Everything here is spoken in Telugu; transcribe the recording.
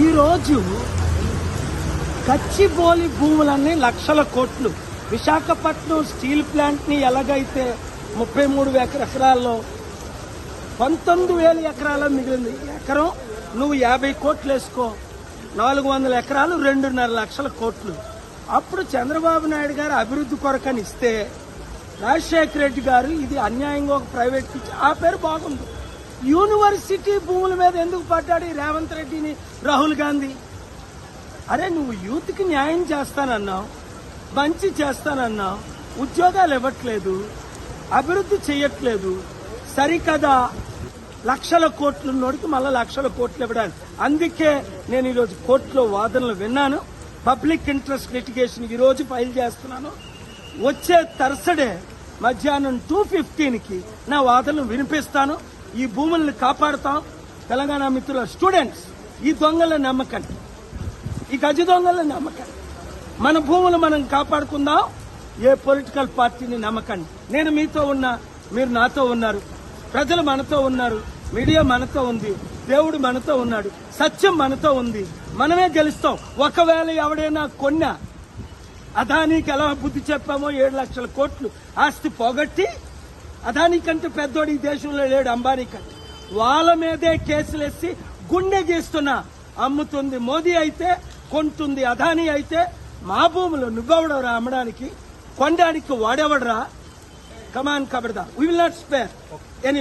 ఈరోజు కచ్చిబోలి భూములన్నీ లక్షల కోట్లు. విశాఖపట్నం స్టీల్ ప్లాంట్ని ఎలాగైతే ముప్పై మూడు ఎకర ఎకరాల్లో పంతొమ్మిది వేల ఎకరాల మిగిలింది. ఎకరం నువ్వు యాభై కోట్లు వేసుకో నాలుగు వందల ఎకరాలు రెండున్నర లక్షల కోట్లు. అప్పుడు చంద్రబాబు నాయుడు గారు అభివృద్ధి కొరకని ఇస్తే రాజశేఖర రెడ్డి గారు ఇది అన్యాయంగా ఒక ప్రైవేట్ ఇచ్చి ఆ పేరు బాగుంది. యూనివర్సిటీ భూముల మీద ఎందుకు పడ్డాడు ఈ రేవంత్ రెడ్డిని రాహుల్ గాంధీ? అరే నువ్వు యూత్కి న్యాయం చేస్తానన్నావు మంచి చేస్తానన్నావు ఉద్యోగాలు ఇవ్వట్లేదు అభివృద్ధి చేయట్లేదు సరికదా లక్షల కోట్లు ఉన్నోడికి మళ్ళీ లక్షల కోట్లు ఇవ్వడానికి. అందుకే నేను ఈరోజు కోర్టులో వాదనలు విన్నాను. పబ్లిక్ ఇంట్రెస్ట్ లిటిగేషన్ ఈరోజు రోజు ఫైల్ చేస్తున్నాను. వచ్చే తరసడే మధ్యాహ్నం టూ ఫిఫ్టీన్కి నా వాదనలు వినిపిస్తాను. ఈ భూములను కాపాడుతాం. తెలంగాణ మిత్రుల స్టూడెంట్స్ ఈ దొంగల నమ్మకండి ఈ గజ దొంగల నమ్మకండి మన భూములు మనం కాపాడుకుందాం. ఏ పొలిటికల్ పార్టీని నమ్మకండి నేను మీతో ఉన్నా మీరు నాతో ఉన్నారు. ప్రజలు మనతో ఉన్నారు. మీడియా మనతో ఉంది. దేవుడు మనతో ఉన్నాడు. సత్యం మనతో ఉంది. మనమే గెలుస్తాం. ఒకవేళ ఎవడైనా కొన్నా అదానికి ఎలా బుద్ధి చెప్పామో ఏడు లక్షల కోట్లు ఆస్తి పోగొట్టి అదాని కంటే పెద్దోడు ఈ దేశంలో లేడు అంబానీ కంటే వాళ్ళ మీదే కేసులేసి గుండె గీస్తున్నా అమ్ముతుంది మోదీ అయితే కొంటుంది అదాని అయితే మా భూములు నువ్వెవడవరా అమ్మడానికి కొనడానికి వాడెవడరా? Come on కబడదా. We will not spare any